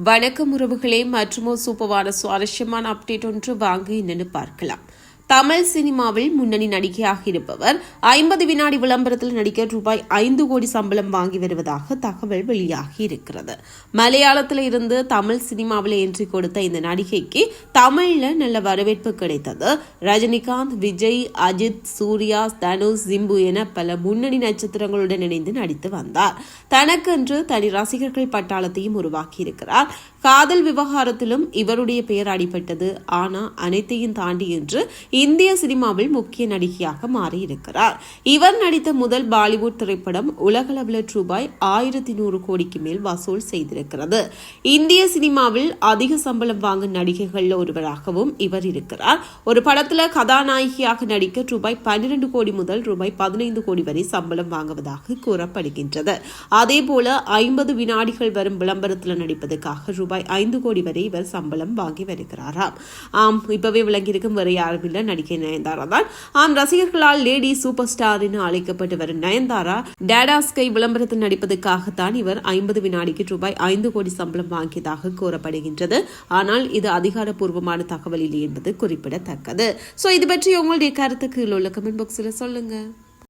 வணக்கம் உறவுகளே. மற்றும் ஒரு சூப்பரான சுவாரஸ்யமான அப்டேட் ஒன்று வாங்க என்னன்னு பார்க்கலாம். தமிழ் சினிமாவில் முன்னணி நடிகையாக இருப்பவர் ஐம்பது வினாடி விளம்பரத்தில் நடிக்க ரூபாய் ஐந்து கோடி சம்பளம் வாங்கி வருவதாக தகவல் வெளியாகி இருக்கிறது மலையாளத்தில் இருந்து தமிழ் சினிமாவில் என்ட்ரி கொடுத்த இந்த நடிகைக்கு தமிழ்ல நல்ல வரவேற்பு கிடைத்தது. ரஜினிகாந்த் விஜய் அஜித் சூர்யா தனுஷ் சிம்பு என பல முன்னணி நட்சத்திரங்களுடன் இணைந்து நடித்து வந்தார். தனக்கென்று தனி ரசிகர்கள் பட்டாளத்தையும் உருவாக்கி இருக்கிறார் காதல் விவகாரத்திலும் இவருடைய பெயர் அடிபட்டது. ஆனா அனைத்தையும் தாண்டி என்று இந்திய சினிமாவில் முக்கிய நடிகையாக மாறியிருக்கிறார். இவர் நடித்த முதல் பாலிவுட் திரைப்படம் உலகளவில் ரூபாய் ஆயிரத்தி நூறு கோடிக்கு மேல் வசூல் செய்திருக்கிறது. இந்திய சினிமாவில் அதிக சம்பளம் வாங்கும் நடிகைகளில் ஒருவராகவும் இவர் இருக்கிறார். ஒரு படத்தில் கதாநாயகியாக நடிக்க ரூபாய் பன்னிரண்டு கோடி முதல் ரூபாய் பதினைந்து கோடி வரை சம்பளம் வாங்குவதாக கூறப்படுகின்றது. அதேபோல ஐம்பது வினாடிகள் வரும் விளம்பரத்தில் நடிப்பதற்காக ரூபாய் ஐந்து கோடி வரை இவர் சம்பளம் வாங்கி வருகிறாராம். ஆம் இப்பவே விளங்கியிருக்கும் வேறு யாரும் இல்லை நடிகை நயன்தாரா தான். ஆம் ரசிகர்களால் லேடி சூப்பர் ஸ்டார் என அழைக்கப்பட்டு வரும் நயன்தாரா டேடா ஸ்கை விளம்பரத்தில் நடிப்பதற்காகத்தான் இவர் ஐம்பது வினாடிக்கு ரூபாய் ஐந்து கோடி சம்பளம் வாங்கியதாக கூறப்படுகின்றது. ஆனால் இது அதிகாரப்பூர்வமான தகவல் இல்லை என்பது குறிப்பிடத்தக்கது. சோ இது பற்றி உங்களுடைய கருத்துக்கு உள்ள கமெண்ட் பாக்ஸில் சொல்லுங்க.